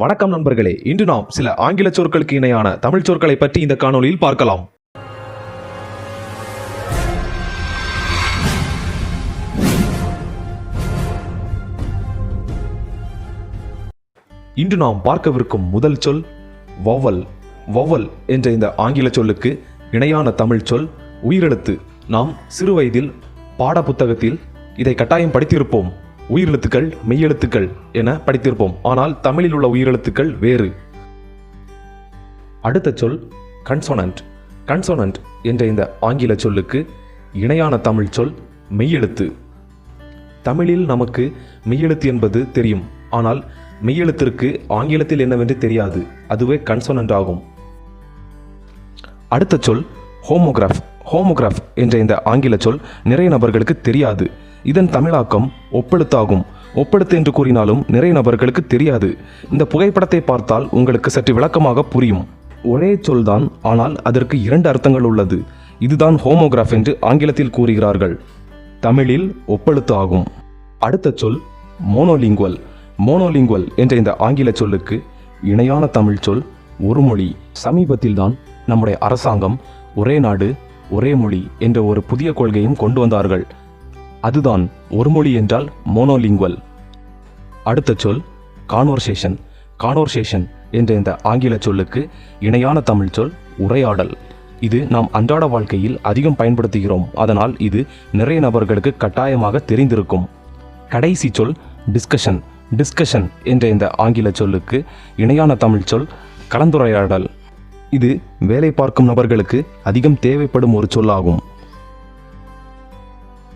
வணக்கம் நண்பர்களே. இன்று நாம் சில ஆங்கில சொற்களுக்கு இணையான தமிழ் சொற்களை பற்றி இந்த காணொளியில் பார்க்கலாம். இன்று நாம் பார்க்கவிருக்கும் முதல் சொல் வௌவல். வௌவல் என்ற இந்த ஆங்கில சொல்லுக்கு இணையான தமிழ் சொல் உயிரெழுத்து. நாம் சிறுவயதில் பாடப்புத்தகத்தில் இதை கட்டாயம் படித்திருப்போம். உயிரெழுத்துக்கள் மெய்யெழுத்துக்கள் என படித்திருப்போம். ஆனால் தமிழில் உள்ள உயிரெழுத்துக்கள் வேறு. அடுத்த சொல் கன்சோனன்ட் கன்சோனன்ட் என்ற இந்த ஆங்கில சொல்லுக்கு இணையான தமிழ் சொல் மெய்யெழுத்து. தமிழில் நமக்கு மெய்யெழுத்து என்பது தெரியும். ஆனால் மெய்யெழுத்திற்கு ஆங்கிலத்தில் என்னவென்று தெரியாது. அதுவே கன்சோனன்ட் ஆகும். அடுத்த சொல் ஹோமோகிராஃப் ஹோமோகிராஃப் என்ற இந்த ஆங்கில சொல் நிறைய நபர்களுக்கு தெரியாது. இதன் தமிழாக்கம் ஒப்பெழுத்தாகும். ஒப்பெழுத்து என்று கூறினாலும் நிறைய நபர்களுக்கு தெரியாது. இந்த புகைப்படத்தை பார்த்தால் உங்களுக்கு சற்று விளக்கமாக புரியும். ஒரே சொல்தான் ஆனால் அதற்கு இரண்டு அர்த்தங்கள் உள்ளது. இதுதான் ஹோமோகிராஃப் என்று ஆங்கிலத்தில் கூறுகிறார்கள். தமிழில் ஒப்பெழுத்து ஆகும். அடுத்த சொல் மோனோலிங்குவல். மோனோலிங்குவல் என்ற இந்த ஆங்கில சொல்லுக்கு இணையான தமிழ் சொல் ஒரு மொழி. சமீபத்தில்தான் நம்முடைய அரசாங்கம் ஒரே நாடு ஒரே மொழி என்ற ஒரு புதிய கொள்கையும் கொண்டு வந்தார்கள். அதுதான் ஒரு மொழி என்றால் மோனோலிங்குவல் அடுத்த சொல் கான்வர்சேஷன் கான்வர்சேஷன் என்ற இந்த ஆங்கில சொல்லுக்கு இணையான தமிழ் சொல் உரையாடல். இது நாம் அன்றாட வாழ்க்கையில் அதிகம் பயன்படுத்துகிறோம். அதனால் இது நிறைய நபர்களுக்கு கட்டாயமாக தெரிந்திருக்கும். கடைசி சொல் டிஸ்கஷன் டிஸ்கஷன் என்ற இந்த ஆங்கில சொல்லுக்கு இணையான தமிழ் சொல் கலந்துரையாடல். இது வேலை பார்க்கும் நபர்களுக்கு அதிகம் தேவைப்படும் ஒரு சொல்லாகும்.